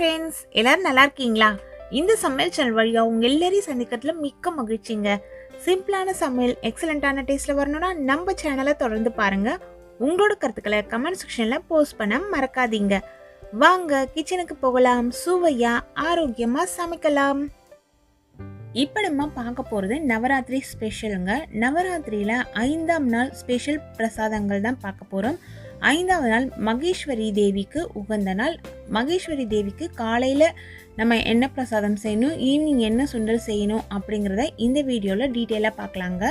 Friends எல்லாரும் நல்லா இருக்கீங்களா? இந்த சமையல் சேனல் வழியாக உங்கள் எல்லாரையும் சந்திக்கிறதுல மிக்க மகிழ்ச்சிங்க. சிம்பிளான சமையல் எக்ஸலண்ட்டான டேஸ்ட்டில் வரணும்னா நம்ம சேனலை தொடர்ந்து பாருங்கள் உங்களோட கருத்துக்களை கமெண்ட் செக்ஷனில் போஸ்ட் பண்ண மறக்காதீங்க. வாங்க கிச்சனுக்கு போகலாம். சுவையாக ஆரோக்கியமாக சமைக்கலாம். இப்போ நம்ம பார்க்க போகிறது நவராத்திரி ஸ்பெஷலுங்க நவராத்திரியில் ஐந்தாம் நாள் ஸ்பெஷல் பிரசாதங்கள் தான் பார்க்க போகிறோம் ஐந்தாவது நாள் மகேஸ்வரி தேவிக்கு உகந்த நாள். மகேஸ்வரி தேவிக்கு காலையில் நம்ம என்ன பிரசாதம் செய்யணும் ஈவினிங் என்ன சுண்டல் செய்யணும் அப்படிங்கிறத இந்த வீடியோவில் டீட்டெயிலாக பார்க்கலாங்க.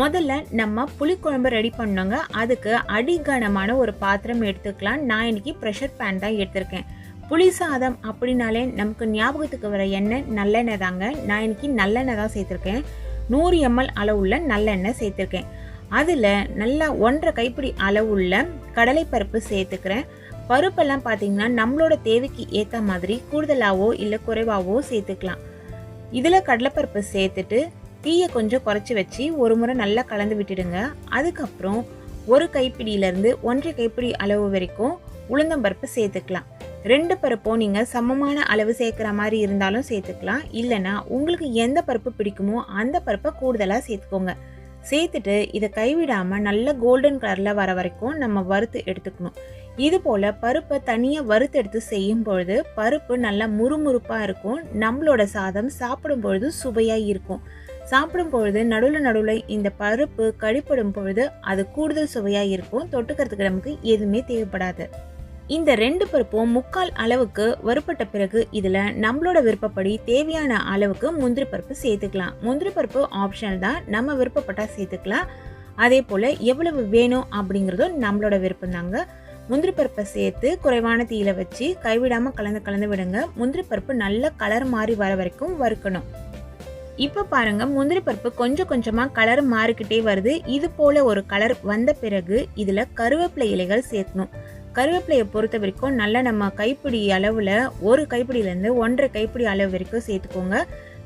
முதல்ல நம்ம புளிக்குழம்பு ரெடி பண்ணோங்க. அதுக்கு அடிகனமான ஒரு பாத்திரம் எடுத்துக்கலாம். நான் இன்னைக்கு ப்ரெஷர் பேன் தான் எடுத்திருக்கேன். புளி சாதம் அப்படின்னாலே நமக்கு ஞாபகத்துக்கு வர எண்ணெய் நல்லெண்ணெய் தாங்க. நான் இன்னைக்கு நல்லெண்ணெய் தான் சேர்த்துருக்கேன். நூறு எம்எல் அளவுள்ள நல்லெண்ணெய் சேர்த்துருக்கேன். அதில் நல்லா ஒன்றரை கைப்பிடி அளவுள்ள கடலைப்பருப்பு சேர்த்துக்கிறேன். பருப்பெல்லாம் பார்த்தீங்கன்னா நம்மளோட தேவைக்கு ஏற்ற மாதிரி கூடுதலாகவோ இல்லை குறைவாகவோ சேர்த்துக்கலாம். இதில் கடலைப்பருப்பு சேர்த்துட்டு தீயை கொஞ்சம் குறைச்சி வச்சு ஒரு முறை நல்லா கலந்து விட்டுடுங்க. அதுக்கப்புறம் ஒரு கைப்பிடியிலேருந்து ஒன்றரை கைப்பிடி அளவு வரைக்கும் உளுந்தம்பருப்பு சேர்த்துக்கலாம். ரெண்டு பருப்பும் நீங்கள் சமமான அளவு சேர்க்குற மாதிரி இருந்தாலும் சேர்த்துக்கலாம். இல்லைன்னா உங்களுக்கு எந்த பருப்பு பிடிக்குமோ அந்த பருப்பை கூடுதலாக சேர்த்துக்கோங்க. சேர்த்துட்டு இதை கைவிடாமல் நல்ல கோல்டன் கலரில் வர வரைக்கும் நம்ம வறுத்து எடுத்துக்கணும். இது போல் பருப்பை தனியாக வறுத்து எடுத்து செய்யும் பொழுது பருப்பு நல்லா முறுமுறுப்பாக இருக்கும். நம்மளோட சாதம் சாப்பிடும் பொழுது சுவையாக இருக்கும். சாப்பிடும் பொழுது நடுவில் நடுவில் இந்த பருப்பு கழிப்படும் பொழுது அது கூடுதல் சுவையாக இருக்கும். தொட்டுக்கிறதுக்கு நமக்கு எதுவுமே தேவைப்படாது. இந்த ரெண்டு பருப்பும் முக்கால் அளவுக்கு வறுப்பட்ட பிறகு இதில் நம்மளோட விருப்பப்படி தேவையான அளவுக்கு முந்திரி பருப்பு சேர்த்துக்கலாம். முந்திரி பருப்பு ஆப்ஷனல் தான். நம்ம விருப்பப்பட்டால் சேர்த்துக்கலாம். அதே போல் எவ்வளவு வேணும் அப்படிங்கிறதும் நம்மளோட விருப்பம் தாங்க. முந்திரி பருப்பை சேர்த்து குறைவான தீயில வச்சு கைவிடாமல் கலந்து கலந்து விடுங்க. முந்திரி பருப்பு நல்ல கலர் மாறி வர வரைக்கும் வறுக்கணும். இப்போ பாருங்க முந்திரி பருப்பு கொஞ்சம் கொஞ்சமாக கலர் மாறிக்கிட்டே வருது. இது போல ஒரு கலர் வந்த பிறகு இதில் கருவேப்பிலை இலைகள் சேர்க்கணும். கருவேப்பிலையை பொறுத்த வரைக்கும் நல்லா நம்ம கைப்பிடி அளவில் ஒரு கைப்பிடியிலேருந்து ஒன்றரை கைப்பிடி அளவு வரைக்கும் சேர்த்துக்கோங்க.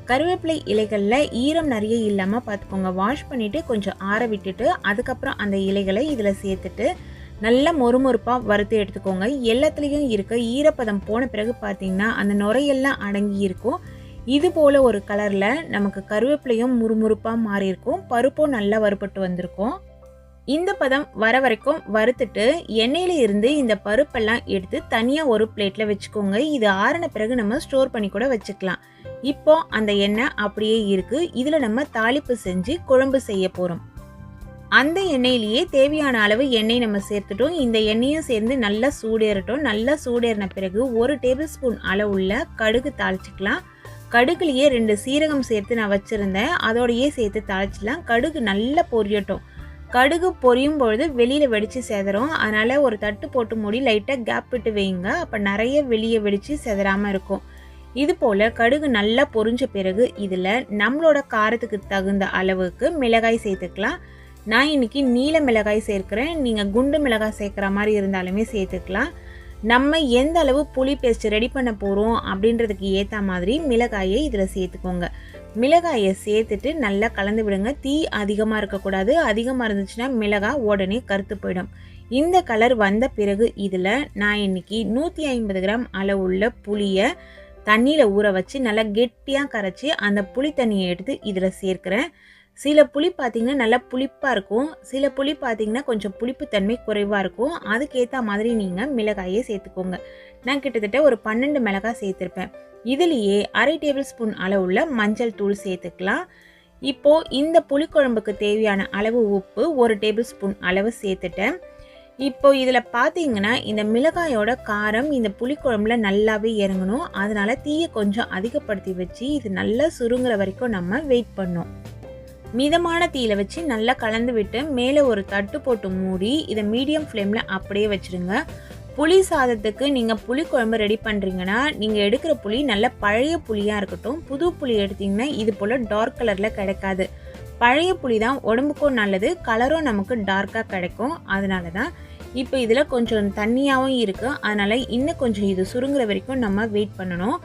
கருவேப்பிலை இலைகளில் ஈரம் நிறைய இல்லாமல் பார்த்துக்கோங்க வாஷ் பண்ணிவிட்டு கொஞ்சம் ஆற விட்டுட்டு அதுக்கப்புறம் அந்த இலைகளை இதில் சேர்த்துட்டு நல்லா மொறுமொறுப்பாக வறுத்து எடுத்துக்கோங்க. எல்லாத்துலேயும் இருக்க ஈரப்பதம் போன பிறகு பார்த்திங்கன்னா அந்த நுரையெல்லாம் அடங்கி இருக்கும். இது போல் ஒரு கலரில் நமக்கு கருவேப்பிலையும் முறுமுறுப்பாக மாறியிருக்கும். பருப்பும் நல்லா வறுபட்டு வந்திருக்கும். இந்த பதம் வர வரைக்கும் வறுத்துட்டு எண்ணெயில இருந்து இந்த பருப்பெல்லாம் எடுத்து தனியாக ஒரு பிளேட்டில் வச்சுக்கோங்க. இது ஆறின பிறகு நம்ம ஸ்டோர் பண்ணி கூட வச்சுக்கலாம். இப்போ அந்த எண்ணெய் அப்படியே இருக்கு. இதில் நம்ம தாளிப்பு செஞ்சு குழம்பு செய்ய போகிறோம் அந்த எண்ணெயிலேயே தேவையான அளவு எண்ணெய் நம்ம சேர்த்துட்டோம். இந்த எண்ணெயும் சேர்ந்து நல்லா சூடேறட்டும். நல்லா சூடேறின பிறகு ஒரு டேபிள் ஸ்பூன் அளவுள்ள கடுகு தாளிச்சிக்கலாம். கடுகுலேயே ரெண்டு சீரகம் சேர்த்து நான் வச்சுருந்தேன். அதோடையே சேர்த்து தாளிச்சிடலாம் கடுகு நல்லா பொரியட்டும். கடுகு பொரியும் பொழுது வெளியில் வெடித்து செதறும். அதனால் ஒரு தட்டு போட்டு மூடி லைட்டாக கேப் விட்டு வைங்க. அப்போ நிறைய வெளியே வெடித்து செதறாமல் இருக்கும். இது போல் கடுகு நல்லா பொரிஞ்ச பிறகு இதில் நம்மளோட காரத்துக்கு தகுந்த அளவுக்கு மிளகாய் சேர்த்துக்கலாம். நான் இன்னைக்கு நீல மிளகாய் சேர்க்குறேன். நீங்கள் குண்டு மிளகாய் சேர்க்குற மாதிரி இருந்தாலுமே சேர்த்துக்கலாம். நம்ம எந்த அளவு புளி பேஸ்ட் ரெடி பண்ண போகிறோம் அப்படின்றதுக்கு ஏற்ற மாதிரி மிளகாயை இதில் சேர்த்துக்கோங்க. மிளகாயை சேர்த்துட்டு நல்லா கலந்து விடுங்க. தீ அதிகமாக இருக்கக்கூடாது. அதிகமாக இருந்துச்சுன்னா மிளகாய் உடனே கருத்து போயிடும். இந்த கலர் வந்த பிறகு இதில் நான் இன்னைக்கு நூற்றி ஐம்பது கிராம் அளவுள்ள புளியை தண்ணியில் ஊற வச்சு நல்லா கெட்டியாக கரைச்சி அந்த புளி தண்ணியை எடுத்து இதில் சேர்க்குறேன். சில புளி பார்த்திங்கன்னா நல்லா புளிப்பாக இருக்கும். சில புளி பார்த்திங்கன்னா கொஞ்சம் புளிப்புத்தன்மை குறைவாக இருக்கும். அதுக்கேற்ற மாதிரி நீங்கள் மிளகாயே சேர்த்துக்கோங்க. நான் கிட்டத்தட்ட ஒரு பன்னெண்டு மிளகாய் சேர்த்துருப்பேன். இதுலேயே அரை டேபிள் ஸ்பூன் அளவுள்ள மஞ்சள் தூள் சேர்த்துக்கலாம். இப்போது இந்த புளிக்குழம்புக்கு தேவையான அளவு உப்பு ஒரு டேபிள் ஸ்பூன் அளவு சேர்த்துட்டேன். இப்போ இதில் பார்த்தீங்கன்னா இந்த மிளகாயோட காரம் இந்த புளிக்குழம்புல நல்லாவே இறங்கணும். அதனால் தீயை கொஞ்சம் அதிகப்படுத்தி வச்சு இது நல்லா சுருங்குற வரைக்கும் நம்ம வெயிட் பண்ணோம் மிதமான தீயில வச்சு நல்லா கலந்து விட்டு மேலே ஒரு தட்டு போட்டு மூடி இதை மீடியம் ஃப்ளேமில் அப்படியே வச்சுருங்க. புளி சாதத்துக்கு நீங்கள் புளி குழம்பு ரெடி பண்ணுறீங்கன்னா நீங்கள் எடுக்கிற புளி நல்ல பழைய புளியாக இருக்கட்டும். புது புளி எடுத்தீங்கன்னா இது போல் டார்க் கலரில் கிடைக்காது. பழைய புளி தான் உடம்புக்கும் நல்லது கலரும் நமக்கு டார்க்காக கிடைக்கும். அதனால தான் இப்போ இதில் கொஞ்சம் தண்ணியாகவும் இருக்குது. அதனால் இன்னும் கொஞ்சம் இது சுருங்குற வரைக்கும் நம்ம வெயிட் பண்ணணும்.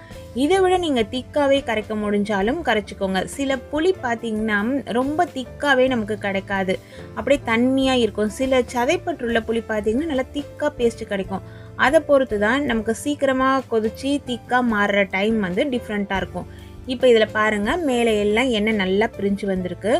இதை விட நீங்கள் திக்காகவே கரைக்க முடிஞ்சாலும் கரைச்சிக்கோங்க. சில புளி பார்த்திங்கன்னா ரொம்ப திக்காகவே நமக்கு கிடைக்காது. அப்படியே தண்ணியாக இருக்கும். சில சதைப்பற்றுள்ள புளி பார்த்தீங்கன்னா நல்லா திக்காக பேஸ்ட்டு கிடைக்கும். அதை பொறுத்து தான் நமக்கு சீக்கிரமாக கொதிச்சு திக்காக மாறுற டைம் வந்து டிஃப்ரெண்ட்டாக இருக்கும். இப்போ இதில் பாருங்கள் மேலே எல்லாம் எண்ணெய் நல்லா பிரிஞ்சு வந்திருக்கு.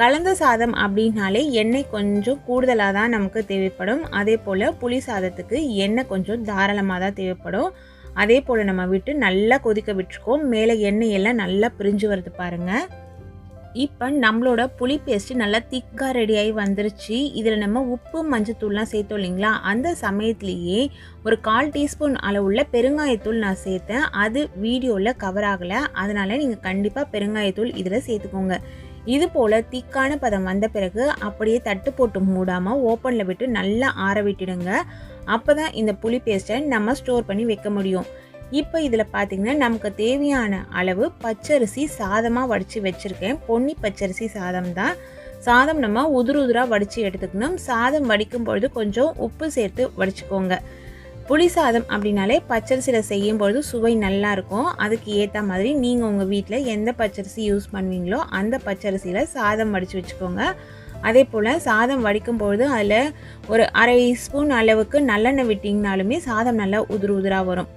கலந்த சாதம் அப்படின்னாலே எண்ணெய் கொஞ்சம் கூடுதலாக தான் நமக்கு தேவைப்படும். அதே போல் புளி சாதத்துக்கு எண்ணெய் கொஞ்சம் தாராளமாக தான் தேவைப்படும். அதே போல் நம்ம விட்டு நல்லா கொதிக்க விட்டுருக்கோம். மேலே எண்ணெய் எல்லாம் நல்லா பிரிஞ்சு வருது பாருங்கள் இப்போ நம்மளோட புளி பேஸ்ட்டு நல்லா திக்காக ரெடியாகி வந்துருச்சு. இதில் நம்ம உப்பு மஞ்சத்தூள்லாம் சேர்த்தோம் இல்லைங்களா? அந்த சமயத்துலேயே ஒரு கால் டீஸ்பூன் அளவுள்ள பெருங்காயத்தூள் நான் சேர்த்தேன். அது வீடியோவில் கவர் ஆகலை. அதனால் நீங்கள் கண்டிப்பாக பெருங்காயத்தூள் இதில் சேர்த்துக்கோங்க. இது போல் திக்கான பதம் வந்த பிறகு அப்படியே தட்டு போட்டு மூடாமல் ஓப்பனில் விட்டு நல்லா ஆற விட்டுடுங்க. அப்போ தான் இந்த புளி பேஸ்ட்டை நம்ம ஸ்டோர் பண்ணி வைக்க முடியும். இப்போ இதில் பார்த்தீங்கன்னா நமக்கு தேவையான அளவு பச்சரிசி சாதமாக வடித்து வச்சுருக்கேன். பொன்னி பச்சரிசி சாதம் தான். சாதம் நம்ம உதுரு உதிராக வடித்து எடுத்துக்கணும். சாதம் வடிக்கும் பொழுது கொஞ்சம் உப்பு சேர்த்து வடிச்சுக்கோங்க. புளி சாதம் அப்படின்னாலே பச்சரிசியில் செய்யும் பொழுது சுவை நல்லா இருக்கும். அதுக்கு ஏற்ற மாதிரி நீங்கள் உங்கள் வீட்டில் எந்த பச்சரிசி யூஸ் பண்ணுவீங்களோ அந்த பச்சரிசியில் சாதம் வடித்து வச்சுக்கோங்க. அதே போல் சாதம் வடிக்கும் பொழுது அதில் ஒரு அரை ஸ்பூன் அளவுக்கு நல்லெண்ணெய் விட்டிங்கனாலுமே சாதம் நல்லா உதிர் உதிராக வரும்.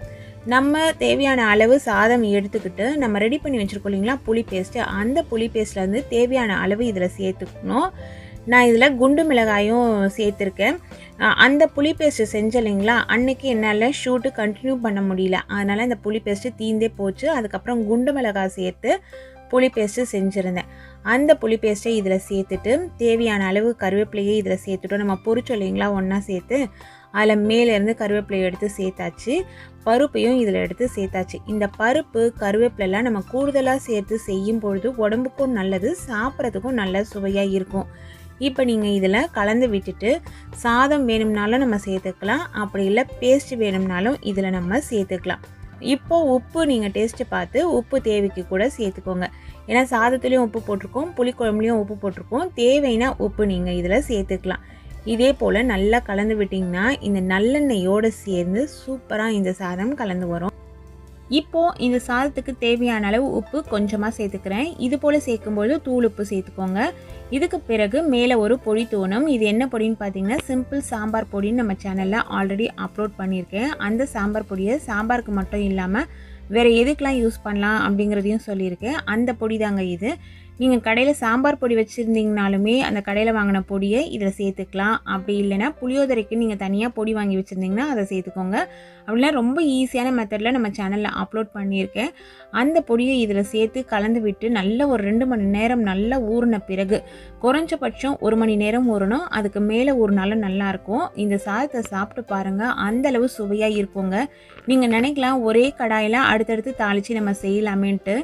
நம்ம தேவையான அளவு சாதம் எடுத்துக்கிட்டு நம்ம ரெடி பண்ணி வச்சுருக்கோம் இல்லைங்களா? புளி பேஸ்ட்டு அந்த புளி பேஸ்ட்லேருந்து தேவையான அளவு இதில் சேர்த்துக்கணும். நான் இதில் குண்டு மிளகாயும் சேர்த்துருக்கேன். அந்த புளி பேஸ்ட்டு செஞ்ச இல்லைங்களா? அன்றைக்கி என்னால் ஷூட்டு கண்டினியூ பண்ண முடியல. அதனால் இந்த புளி பேஸ்ட்டு தீந்தே போச்சு. அதுக்கப்புறம் குண்டு மிளகாய் சேர்த்து புளி பேஸ்ட்டு செஞ்சுருந்தேன். அந்த புளி பேஸ்ட்டை இதில் சேர்த்துட்டு தேவையான அளவு கருவேப்பிலையை இதில் சேர்த்துட்டோம். நம்ம பொரிச்சோம் இல்லைங்களா? ஒன்றா சேர்த்து. அதில் மேலேருந்து கருவேப்பிலையை எடுத்து சேர்த்தாச்சு. பருப்பையும் இதில் எடுத்து சேர்த்தாச்சு. இந்த பருப்பு கருவேப்பிலெல்லாம் நம்ம கூடுதலாக சேர்த்து செய்யும் பொழுது உடம்புக்கும் நல்லது சாப்பிட்றதுக்கும் நல்ல சுவையாக இருக்கும். இப்போ நீங்கள் இதில் கலந்து விட்டுட்டு சாதம் வேணும்னாலும் நம்ம சேர்த்துக்கலாம். அப்படி இல்லை பேஸ்ட் வேணும்னாலும் இதில் நம்ம சேர்த்துக்கலாம். இப்போ உப்பு நீங்கள் டேஸ்ட்டு பார்த்து உப்பு தேவைக்கு கூட சேர்த்துக்கோங்க. ஏன்னா சாதத்துலேயும் உப்பு போட்டிருக்கோம் புளிக்குழம்புலையும் உப்பு போட்டிருக்கோம். தேவைன்னா உப்பு நீங்கள் இதில் சேர்த்துக்கலாம். இதே போல் நல்லா கலந்து விட்டிங்கன்னா இந்த நல்லெண்ணெயோடு சேர்ந்து சூப்பராக இந்த சாதம் கலந்து வரும். இப்போது இந்த சாதத்துக்கு தேவையான அளவு உப்பு கொஞ்சமாக சேர்த்துக்கிறேன். இது போல் சேர்க்கும்போது தூள் உப்பு சேர்த்துக்கோங்க. இதுக்கு பிறகு மேலே ஒரு பொடி தோணும். இது என்ன பொடின்னு பார்த்தீங்கன்னா சிம்பிள் சாம்பார் பொடின்னு நம்ம சேனலில் ஆல்ரெடி அப்லோட் பண்ணியிருக்கேன். அந்த சாம்பார் பொடியை சாம்பாருக்கு மட்டும் இல்லாமல் வேறு எதுக்கெலாம் யூஸ் பண்ணலாம் அப்படிங்கிறதையும் சொல்லியிருக்கேன். அந்த பொடி தாங்க இது. நீங்கள் கடையில் சாம்பார் பொடி வச்சுருந்தீங்கனாலுமே அந்த கடையில் வாங்கின பொடியை இதில் சேர்த்துக்கலாம். அப்படி இல்லைன்னா புளியோதரைக்கு நீங்கள் தனியாக பொடி வாங்கி வச்சுருந்தீங்கன்னா அதை சேர்த்துக்கோங்க. அப்படிலாம் ரொம்ப ஈஸியான மெத்தடில் நம்ம சேனலில் அப்லோட் பண்ணியிருக்கேன். அந்த பொடியை இதில் சேர்த்து கலந்து விட்டு நல்ல ஒரு ரெண்டு மணி நேரம் நல்லா ஊறின பிறகு குறைஞ்சபட்சம் ஒரு மணி நேரம் ஊறணும். அதுக்கு மேலே ஊறினாலும் நல்லாயிருக்கும் இந்த சாதத்தை சாப்பிட்டு பாருங்கள் அந்தளவு சுவையாக இருக்குங்க. நீங்கள் நினைக்கலாம் ஒரே கடாயில் அடுத்தடுத்து தாளித்து நம்ம செய்யலாமேன்ட்டு.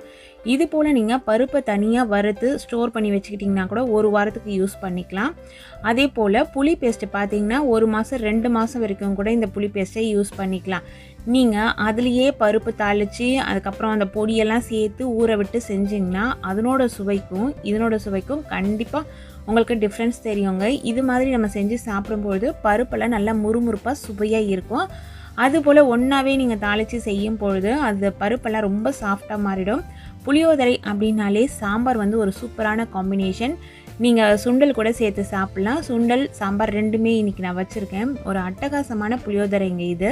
இது போல் நீங்கள் பருப்பை தனியாக வறுத்து ஸ்டோர் பண்ணி வச்சுக்கிட்டிங்கன்னா கூட ஒரு வாரத்துக்கு யூஸ் பண்ணிக்கலாம். அதே போல் புளி பேஸ்ட்டு பார்த்தீங்கன்னா ஒரு மாதம் ரெண்டு மாதம் வரைக்கும் கூட இந்த புளி பேஸ்ட்டை யூஸ் பண்ணிக்கலாம். நீங்கள் அதுலேயே பருப்பு தாளித்து அதுக்கப்புறம் அந்த பொடியெல்லாம் சேர்த்து ஊற விட்டு செஞ்சிங்கன்னா அதனோட சுவைக்கும் இதனோட சுவைக்கும் கண்டிப்பாக உங்களுக்கு டிஃப்ரென்ஸ் தெரியுங்க. இது மாதிரி நம்ம செஞ்சு சாப்பிடும்பொழுது பருப்பெல்லாம் நல்லா முறுமுறுப்பாக சுவையாக இருக்கும். அதுபோல் ஒன்றாவே நீங்கள் தாளித்து செய்யும் பொழுது அது பருப்பெல்லாம் ரொம்ப சாஃப்டாக மாறிடும். புளியோதரை அப்படின்னாலே சாம்பார் வந்து ஒரு சூப்பரான காம்பினேஷன் நீங்கள் சுண்டல் கூட சேர்த்து சாப்பிட்லாம். சுண்டல் சாம்பார் ரெண்டுமே இன்றைக்கி நான் வச்சுருக்கேன். ஒரு அட்டகாசமான புளியோதரைங்க இது.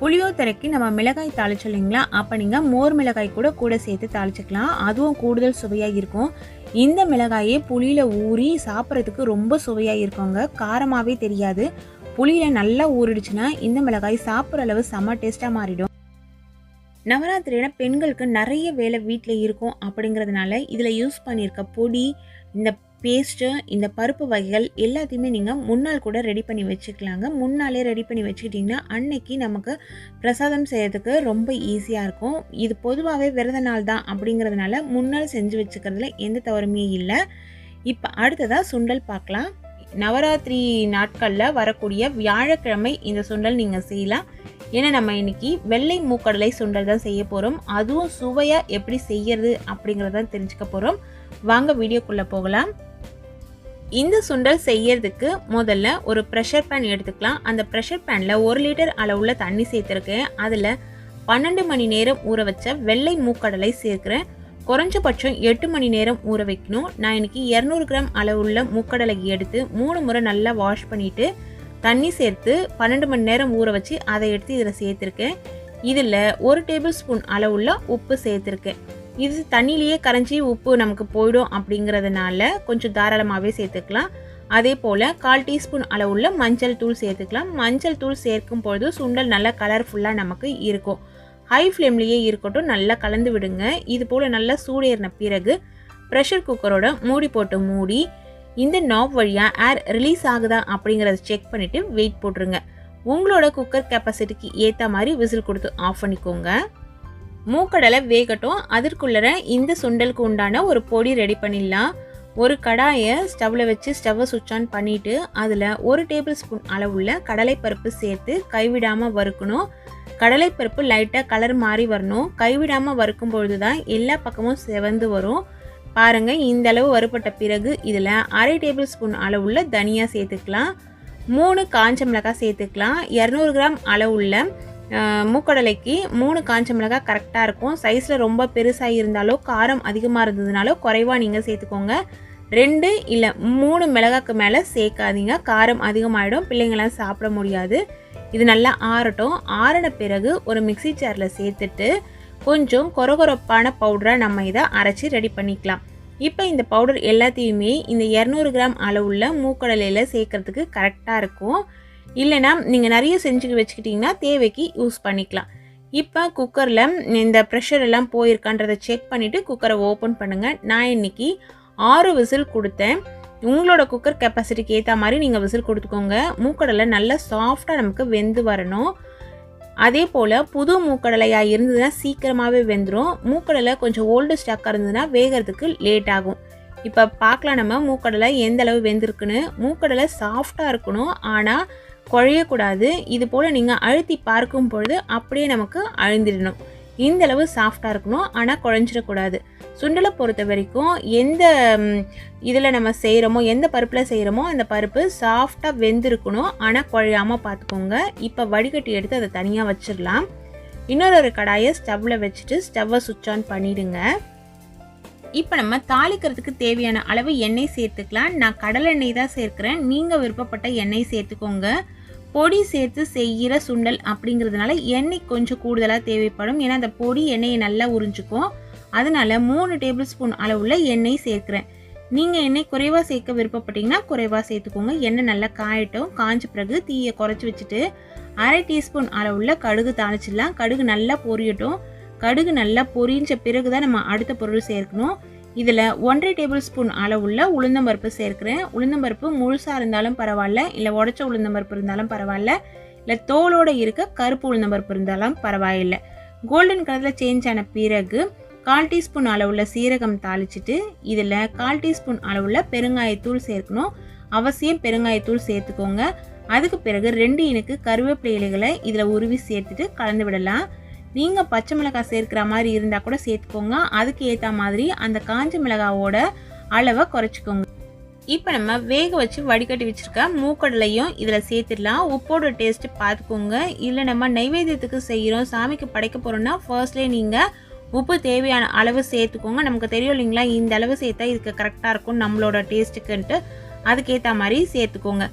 புளியோதரைக்கு நம்ம மிளகாய் தாளிச்சோம் இல்லைங்களா? அப்போ நீங்கள் மோர் மிளகாய் கூட கூட சேர்த்து தாளிச்சிக்கலாம். அதுவும் கூடுதல் சுவையாக இருக்கும். இந்த மிளகாயே புளியில் ஊறி சாப்பிட்றதுக்கு ரொம்ப சுவையாக இருக்குங்க. காரமாகவே தெரியாது. புளியில் நல்லா ஊறிடுச்சுன்னா இந்த மிளகாய் சாப்பிட்ற அளவு செம்ம டேஸ்ட்டாக மாறிடும். நவராத்திரியில் பெண்களுக்கு நிறைய வேலை வீட்டில் இருக்கும் அப்படிங்கிறதுனால இதில் யூஸ் பண்ணியிருக்க பொடி இந்த பேஸ்ட்டு இந்த பருப்பு வகைகள் எல்லாத்தையுமே நீங்கள் முன்னால் கூட ரெடி பண்ணி வச்சுக்கலாங்க. முன்னாலே ரெடி பண்ணி வச்சுக்கிட்டிங்கன்னா அன்னைக்கு நமக்கு பிரசாதம் செய்கிறதுக்கு ரொம்ப ஈஸியாக இருக்கும். இது பொதுவாகவே விரத நாள் தான் அப்படிங்கிறதுனால முன்னால் செஞ்சு வச்சுக்கிறதுல எந்த தவறுமே இல்லை. இப்போ அடுத்ததாக சுண்டல் பார்க்கலாம். நவராத்திரி நாட்களில் வரக்கூடிய வியாழக்கிழமை இந்த சுண்டல் நீங்கள் செய்யலாம். ஏன்னா நம்ம இன்னைக்கு வெள்ளை மூக்கடலை சுண்டல் தான் செய்ய போகிறோம் அதுவும் சுவையாக எப்படி செய்யறது அப்படிங்கிறத தெரிஞ்சுக்க போகிறோம் வாங்க வீடியோக்குள்ளே போகலாம். இந்த சுண்டல் செய்யறதுக்கு முதல்ல ஒரு ப்ரெஷர் பேன் எடுத்துக்கலாம். அந்த ப்ரெஷர் பேனில் ஒரு லிட்டர் அளவுள்ள தண்ணி சேர்த்துருக்கேன். அதில் பன்னெண்டு மணி நேரம் ஊற வச்ச வெள்ளை மூக்கடலை சேர்க்குறேன். குறைஞ்சபட்சம் எட்டு மணி நேரம் ஊற வைக்கணும். நான் இன்னைக்கு இரநூறு கிராம் அளவுள்ள மூக்கடலை எடுத்து மூணு முறை நல்லா வாஷ் பண்ணிவிட்டு தண்ணி சேர்த்து பன்னெண்டு மணி நேரம் ஊற வச்சு அதை எடுத்து இதில் சேர்த்துருக்கேன். இதில் ஒரு டேபிள் ஸ்பூன் அளவுள்ள உப்பு சேர்த்துருக்கேன். இது தண்ணியிலேயே கரைஞ்சி உப்பு நமக்கு போயிடும் அப்படிங்கிறதுனால கொஞ்சம் தாராளமாகவே சேர்த்துக்கலாம். அதே போல் கால் டீஸ்பூன் அளவுள்ள மஞ்சள் தூள் சேர்த்துக்கலாம். மஞ்சள் தூள் சேர்க்கும் பொழுது சுண்டல் நல்லா கலர்ஃபுல்லாக நமக்கு இருக்கும். ஹை ஃப்ளேம்லேயே இருக்கட்டும் நல்லா கலந்து விடுங்க. இது போல் நல்லா சூடேறின பிறகு ப்ரெஷர் குக்கரோட மூடி போட்டு மூடி இந்த நாப் வழியாக ஏர் ரிலீஸ் ஆகுதா அப்படிங்கிறத செக் பண்ணிவிட்டு வெயிட் போட்டுருங்க. உங்களோட குக்கர் கெப்பாசிட்டிக்கு ஏற்ற மாதிரி விசில் கொடுத்து ஆஃப் பண்ணிக்கோங்க. மூக்கடலை வேகட்டும். அதற்குள்ளே இந்த சுண்டலுக்கு உண்டான ஒரு பொடி ரெடி பண்ணிடலாம். ஒரு கடாயை ஸ்டவ்வில் வச்சு ஸ்டவ்வை சுவிட்ச் ஆன் பண்ணிவிட்டு அதில் ஒரு டேபிள் ஸ்பூன் அளவுள்ள கடலைப்பருப்பு சேர்த்து கைவிடாமல் வறுக்கணும். கடலைப்பருப்பு லைட்டாக கலர் மாறி வரணும். கைவிடாமல் வறுக்கும் பொழுது தான் எல்லா பக்கமும் செவந்து வரும். பாருங்கள் இந்த அளவு பிறகு இதில் அரை டேபிள் ஸ்பூன் அளவுள்ள தனியாக சேர்த்துக்கலாம். மூணு காஞ்ச மிளகாய் சேர்த்துக்கலாம். இரநூறு கிராம் அளவுள்ள மூக்கடலைக்கு மூணு காஞ்ச மிளகாய் கரெக்டாக இருக்கும். சைஸில் ரொம்ப பெருசாக இருந்தாலோ காரம் அதிகமாக இருந்ததுனாலோ குறைவாக நீங்கள் சேர்த்துக்கோங்க. ரெண்டு இல்லை மூணு மிளகாக்கு மேலே சேர்க்காதீங்க. காரம் அதிகமாகிடும் பிள்ளைங்களாம் சாப்பிட முடியாது. இது நல்லா ஆறட்டும். ஆறின பிறகு ஒரு மிக்சி ஜாரில் சேர்த்துட்டு கொஞ்சம் கொரகொரப்பான பவுடரை நம்ம இதை அரைச்சி ரெடி பண்ணிக்கலாம். இப்போ இந்த பவுடர் எல்லாத்தையுமே இந்த இரநூறு கிராம் அளவுள்ள மூக்கடலையில் சேர்க்கறதுக்கு கரெக்டாக இருக்கும். இல்லைனா நீங்கள் நிறைய செஞ்சு வச்சுக்கிட்டிங்கன்னா தேவைக்கு யூஸ் பண்ணிக்கலாம். இப்போ குக்கரில் இந்த ப்ரெஷர் எல்லாம் போயிருக்கான்றதை செக் பண்ணிவிட்டு குக்கரை ஓப்பன் பண்ணுங்கள் நான் இன்னைக்கு ஆறு விசில் கொடுத்தேன். உங்களோட குக்கர் கெப்பாசிட்டிக்கு ஏற்ற மாதிரி நீங்கள் விசில் கொடுத்துக்கோங்க. மூக்கடலை நல்லா சாஃப்டாக நமக்கு வெந்து வரணும். அதே போல் புது மூக்கடலையாக இருந்ததுன்னா சீக்கிரமாகவே வெந்துடும் மூக்கடலை கொஞ்சம் ஓல்டு ஸ்டாக்காக இருந்ததுன்னா வேகிறதுக்கு லேட் ஆகும். இப்போ பார்க்கலாம் நம்ம மூக்கடலை எந்த அளவு வெந்திருக்குன்னு. மூக்கடலை சாஃப்டாக இருக்கணும் ஆனால் குழையக்கூடாது. இது போல் நீங்கள் அழுத்தி பார்க்கும் பொழுது அப்படியே நமக்கு அழுந்திடணும். இந்த அளவு சாஃப்டாக இருக்கணும். ஆனால் குழஞ்சிடக்கூடாது. சுண்டலை பொறுத்த வரைக்கும் எந்த இதில் நம்ம செய்கிறோமோ எந்த பருப்பில் செய்கிறோமோ அந்த பருப்பு சாஃப்டாக வெந்திருக்கணும். ஆனால் குழையாமல் பார்த்துக்கோங்க இப்போ வடிகட்டி எடுத்து அதை தனியாக வச்சிடலாம். இன்னொரு ஒரு கடாயை ஸ்டவ்வில் வச்சுட்டு ஸ்டவ்வை சுவிட்ச் ஆன் பண்ணிவிடுங்க இப்போ நம்ம தாளிக்கிறதுக்கு தேவையான அளவு எண்ணெய் சேர்த்துக்கலாம். நான் கடலெண்ணெய் தான் சேர்க்குறேன். நீங்கள் விருப்பப்பட்ட எண்ணெய் சேர்த்துக்கோங்க. பொடி சேர்த்து செய்கிற சுண்டல் அப்படிங்கிறதுனால எண்ணெய் கொஞ்சம் கூடுதலாக தேவைப்படும். ஏன்னா அந்த பொடி எண்ணெயை நல்லா உறிஞ்சிக்கும். அதனால் மூணு டேபிள் ஸ்பூன் அளவுள்ள எண்ணெய் சேர்க்குறேன். நீங்கள் எண்ணெய் குறைவாக சேர்க்க விருப்பப்பட்டீங்கன்னா குறைவாக சேர்த்துக்கோங்க. எண்ணெய் நல்லா காயட்டும். காஞ்ச பிறகு தீயை குறைச்சி வச்சுட்டு அரை டீஸ்பூன் அளவுள்ள கடுகு தாளிச்சிடலாம். கடுகு நல்லா பொரியட்டும். கடுகு நல்லா பொரிஞ்ச பிறகு தான் நம்ம அடுத்த பொருள் சேர்க்கணும். இதில் ஒன்றரை டேபிள் ஸ்பூன் அளவுள்ள உளுந்தம்பருப்பு சேர்க்குறேன். உளுந்தம்பருப்பு முழுசாக இருந்தாலும் பரவாயில்ல இல்லை உடச்ச உளுந்தம்பருப்பு இருந்தாலும் பரவாயில்ல இல்லை தோலோடு இருக்க கருப்பு உளுந்தம்பருப்பு இருந்தாலும் பரவாயில்லை. கோல்டன் கலரில் சேஞ்ச் ஆன பிறகு கால் டீஸ்பூன் அளவுள்ள சீரகம் தாளிச்சிட்டு இதில் கால் டீஸ்பூன் அளவுள்ள பெருங்காயத்தூள் சேர்க்கணும். அவசியம் பெருங்காயத்தூள் சேர்த்துக்கோங்க. அதுக்கு பிறகு ரெண்டு இனுக்கு கருவேப்பிலை இலைகளை இதில் உருவி சேர்த்துட்டு கலந்து விடலாம். நீங்கள் பச்சை மிளகாய் சேர்க்குற மாதிரி இருந்தால் கூட சேர்த்துக்கோங்க. அதுக்கு ஏற்ற மாதிரி அந்த காஞ்ச மிளகாவோட அளவை குறைச்சிக்கோங்க. இப்போ நம்ம வேக வச்சு வடிகட்டி வச்சுருக்க மூக்கடலையும் இதில் சேர்த்துடலாம். உப்போட டேஸ்ட்டு பார்த்துக்கோங்க இல்லை நம்ம நைவேத்தியத்துக்கு செய்கிறோம் சாமிக்கு படைக்க போகிறோன்னா ஃபர்ஸ்ட்லேயே நீங்கள் உப்பு தேவையான அளவு சேர்த்துக்கோங்க. நமக்கு தெரியும் இல்லைங்களா? இந்த அளவு சேர்த்தா இதுக்கு கரெக்டாக இருக்கும் நம்மளோட டேஸ்ட்டுக்குன்ட்டு அதுக்கேற்ற மாதிரி சேர்த்துக்கோங்க.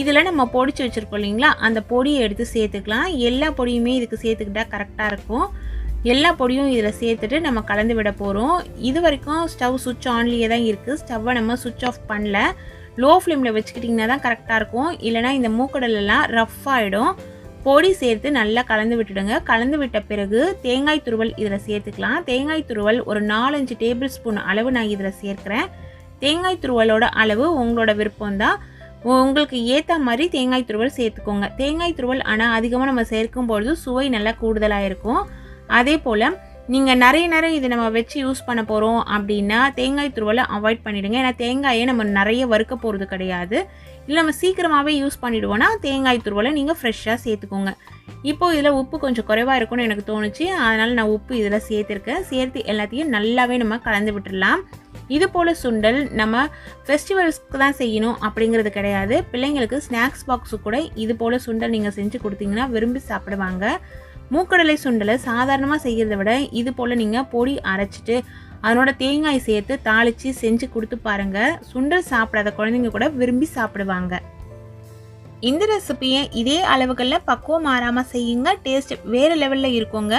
இதில் நம்ம பொடிச்சு வச்சுருக்கோம் இல்லைங்களா? அந்த பொடியை எடுத்து சேர்த்துக்கலாம். எல்லா பொடியுமே இதுக்கு சேர்த்துக்கிட்டா கரெக்டாக இருக்கும். எல்லா பொடியும் இதில் சேர்த்துட்டு நம்ம கலந்து விட போகிறோம் இது வரைக்கும் ஸ்டவ் சுவிட்ச் ஆன்லேயே தான் இருக்குது ஸ்டவ்வை நம்ம சுவிட்ச் ஆஃப் பண்ணல. லோ ஃப்ளேமில் வச்சுக்கிட்டிங்கன்னா தான் கரெக்டாக இருக்கும். இல்லைனா இந்த மூக்கடலெல்லாம் ரஃப் ஆகிடும் பொடி சேர்த்து நல்லா கலந்து விட்டுடுங்க. கலந்து விட்ட பிறகு தேங்காய் துருவல் இதில் சேர்த்துக்கலாம். தேங்காய் துருவல் ஒரு நாலஞ்சு டேபிள் ஸ்பூன் அளவு நான் இதில் சேர்க்குறேன். தேங்காய் துருவலோட அளவு உங்களோட விருப்பம் தான் உங்களுக்கு ஏற்ற மாதிரி தேங்காய் துருவல் சேர்த்துக்கோங்க. தேங்காய் துருவல் ஆனால் அதிகமாக நம்ம சேர்க்கும் பொழுது சுவை நல்லா கூடுதலாக இருக்கும். அதே போல் நீங்கள் நிறைய நேரம் இதை நம்ம வச்சு யூஸ் பண்ண போகிறோம் அப்படின்னா தேங்காய் துருவலை அவாய்ட் பண்ணிவிடுங்க ஏன்னா தேங்காயை நம்ம நிறைய வறுக்க போகிறது கிடையாது. இல்லை நம்ம சீக்கிரமாகவே யூஸ் பண்ணிவிடுவோன்னா தேங்காய் துருவலை நீங்கள் ஃப்ரெஷ்ஷாக சேர்த்துக்கோங்க. இப்போது இதில் உப்பு கொஞ்சம் குறைவாக இருக்கும்னு எனக்கு தோணுச்சு. அதனால் நான் உப்பு இதில் சேர்த்துருக்கேன். சேர்த்து எல்லாத்தையும் நல்லாவே நம்ம கலந்து விட்டுடலாம். இது போல் சுண்டல் நம்ம ஃபெஸ்டிவல்ஸ்க்கு தான் செய்யணும் அப்படிங்கிறது கிடையாது. பிள்ளைங்களுக்கு ஸ்நாக்ஸ் பாக்ஸு கூட இது போல் சுண்டல் நீங்கள் செஞ்சு கொடுத்தீங்கன்னா விரும்பி சாப்பிடுவாங்க. மூக்கடலை சுண்டலை சாதாரணமாக செய்கிறத விட இது போல் நீங்கள் பொடி அரைச்சிட்டு அதனோட தேங்காய் சேர்த்து தாளித்து செஞ்சு கொடுத்து பாருங்கள் சுண்டல் சாப்பிடாத குழந்தைங்க கூட விரும்பி சாப்பிடுவாங்க. இந்த ரெசிபியை இதே அளவுகளில் பக்குவம் மாறாமல் செய்யுங்க. டேஸ்ட் வேறு லெவலில் இருக்குங்க.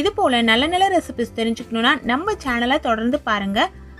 இது போல் நல்ல நல்ல ரெசிபிஸ் தெரிஞ்சுக்கணுன்னா நம்ம சேனலை தொடர்ந்து பாருங்கள்